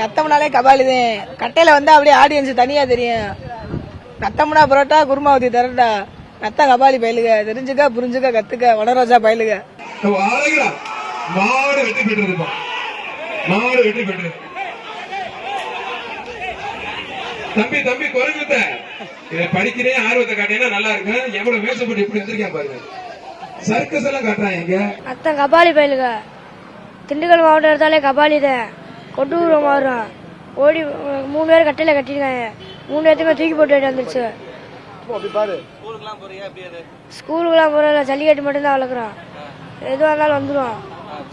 நத்தம்னாலே கபாலி தான். கட்டையில வந்து அப்படியே ஆடியன்ஸ் தனியா தெரியும். நத்தம்னா பரோட்டா குருமாவதி தரட்டா. நத்த கபாலி பயிலுக தெரிஞ்சுக்க புரிஞ்சுக்க கத்துக்க வடரோஜா பயிலுக. மாடு வெற்றி பெற்றிருப்பா மாடு வெற்றி பெற்று. தம்பி தம்பி குறைஞ்சுத்த இதை படிக்கிறேன் ஆர்வத்தை காட்டினா நல்லா இருக்கு எவ்வளவு வேஷப்பட்டு இப்படி வந்திருக்கேன் பாருங்க. சர்க்கஸ் எல்லாம் காட்டுறான் எங்க அத்தன் கபாலி பயிலுங்க திண்டுக்கல் மாவட்டம் எடுத்தாலே கபாலி தான். கொட்டூர் மாறும் ஓடி மூணு பேர் கட்டையில கட்டிருக்காங்க மூணு பேர்த்துமே தூக்கி போட்டு வந்துருச்சு. ஸ்கூலுக்குலாம் போகிறதில்ல ஜல்லிக்கட்டு மட்டும்தான் வளர்க்குறோம் எதுவாக இருந்தாலும் வந்துடும்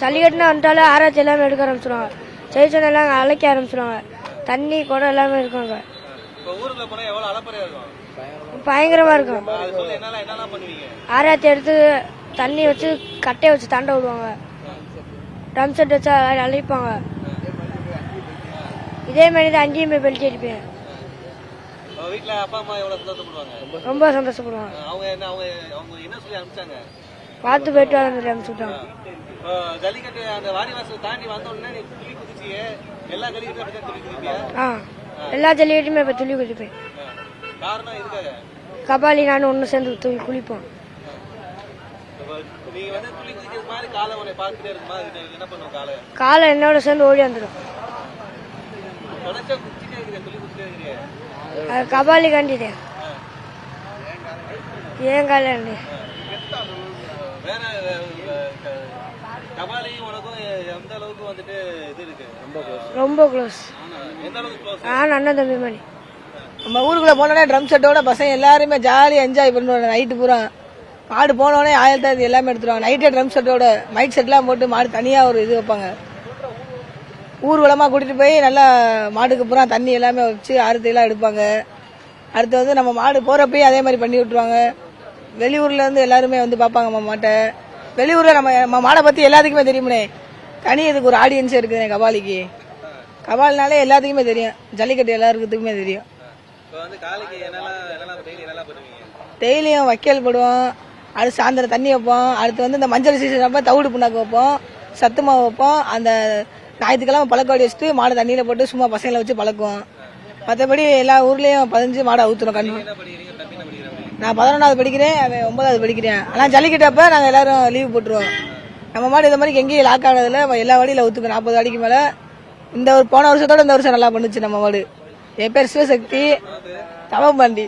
ஜல்லிக்கட்டுனா வந்துட்டாலே ஆராய்ச்சி எல்லாமே எடுக்க ஆரம்பிச்சிடுவாங்க ஜெயிச்சோன்னு எல்லாம் அழைக்க ஆரம்பிச்சிடுவாங்க தண்ணி குடம் எல்லாமே இருக்காங்க இப்போ ஊருக்குள்ள போனா எவ்வளவு அலப்பறையா இருக்கும்? பயங்கரமாக இருக்கும். அது சொல்லி என்னெல்லாம் என்னெல்லாம் பண்ணுவீங்க? ஆராய்ச்சி எடுத்து தண்ணி வச்சு கட்டையை வச்சு தாண்ட விடுவாங்க. ட்ரம் செட் வச்சு அழ- அழைப்பாங்க. இதே மாதிரி தான் அங்கேயும் போய் பெல்ட் அடிப்பேன். வீட்டுல அப்பா அம்மா எவ்வளவு சந்தோஷப்படுவாங்க? ரொம்ப சந்தோஷப்படுவாங்க. அவங்க என்ன அவங்க அவங்க என்ன சொல்லி அனுப்பிச்சாங்க? பார்த்து போயிட்டு வர சொல்லி அனுப்பிச்சுட்டாங்க. ஜல்லிக்கட்டு அந்த வாடிவாசல் தாண்டி வந்த உடனே நீ துளி குதிச்சியே எல்லா ஜல்லிக்கட்டும் குதிப்பியா? ஆ. எல்லா ஜல்லிக்கட்டுமே இப்போ துள்ளி குதிப்பேன். காரணம் கபாலி நானும் ஒன்று சேர்ந்து துள்ளி குளிப்போம். இப்போ நீ வந்து துளி குதிக்கிறது மாதிரி காலை உன்னை பார்த்துட்டே இருக்குமா? இது என்ன பண்ணுவோம் காலை? காலை என்னோட சேர்ந்து ஓடி வந்துடும் கபாலி காண்டிதே. ஏன் காலாண்டி ரொம்ப ரொம்ப க்ளோஸ் எந்த அளவுக்கு க்ளோஸ் நான் அண்ணன் தம்பி மாதிரி. நம்ம ஊருக்குள்ள போனோடனே ட்ரம் செட்டோட பசங்க எல்லாருமே ஜாலியா என்ஜாய் பண்ணுவாங்க. நைட்டு பூரா. மாடு போனோடனே ஆயிரத்தி எல்லாமே எடுத்துருவாங்க. நைட்டே ட்ரம் செட்டோட மைட் செட்லாம் போட்டு மாடு தனியா ஒரு இது வைப்பாங்க. ஊர்வலமா கூட்டிட்டு போய் நல்லா மாடுக்கு பூரா தண்ணி எல்லாமே வச்சு ஆரத்தி எல்லாம் எடுப்பாங்க. அடுத்து வந்து நம்ம மாடு போறப்பயே அதே மாதிரி பண்ணி விட்டுருவாங்க. வெளியூர்ல இருந்து எல்லாருமே வந்து பார்ப்பாங்க நம்ம மாட்டை. வெளியூர்ல நம்ம நம்ம மாடை பத்தி எல்லாத்துக்குமே தெரியுமே தனி இதுக்கு ஒரு ஆடியன்ஸ் இருக்குது கபாலிக்கு. கபால்னாலே எல்லாத்துக்குமே தெரியும். ஜல்லிக்கட்டு எல்லாருக்குமே தெரியும். டெய்லியும் வைக்கல் போடுவோம். அடுத்து சாயந்தரம் தண்ணி வைப்போம். அடுத்து வந்து இந்த மஞ்சள் சீசன் அப்போ தவிடு புண்ணாக்கு வைப்போம். சத்து மாவு வைப்போம். அந்த ஞாயிற்றுக்கிழமை பழக்கவாடி வச்சுட்டு மாடு தண்ணியில் போட்டு சும்மா பசங்களை வச்சு பழக்குவோம். மற்றபடி எல்லா ஊர்லேயும் பதினஞ்சு மாடை ஊற்றுறோம் கண்ணு. நான் பதினொன்றாவது படிக்கிறேன் அவன் ஒன்பதாவது படிக்கிறேன். ஆனால் ஜல்லிக்கிட்டப்ப நாங்கள் எல்லாரும் லீவ் போட்டுருவோம். நம்ம மாடு இந்த மாதிரி எங்கேயும் லாக் ஆனதில்ல எல்லா வழியில் ஊற்றுக்கோம் நாற்பது அடிக்கு மேலே. இந்த ஒரு போன வருஷத்தோட இந்த வருஷம் நல்லா பண்ணுச்சு நம்ம மாடு. என் பேர் சிவசக்தி. தவம் பாண்டி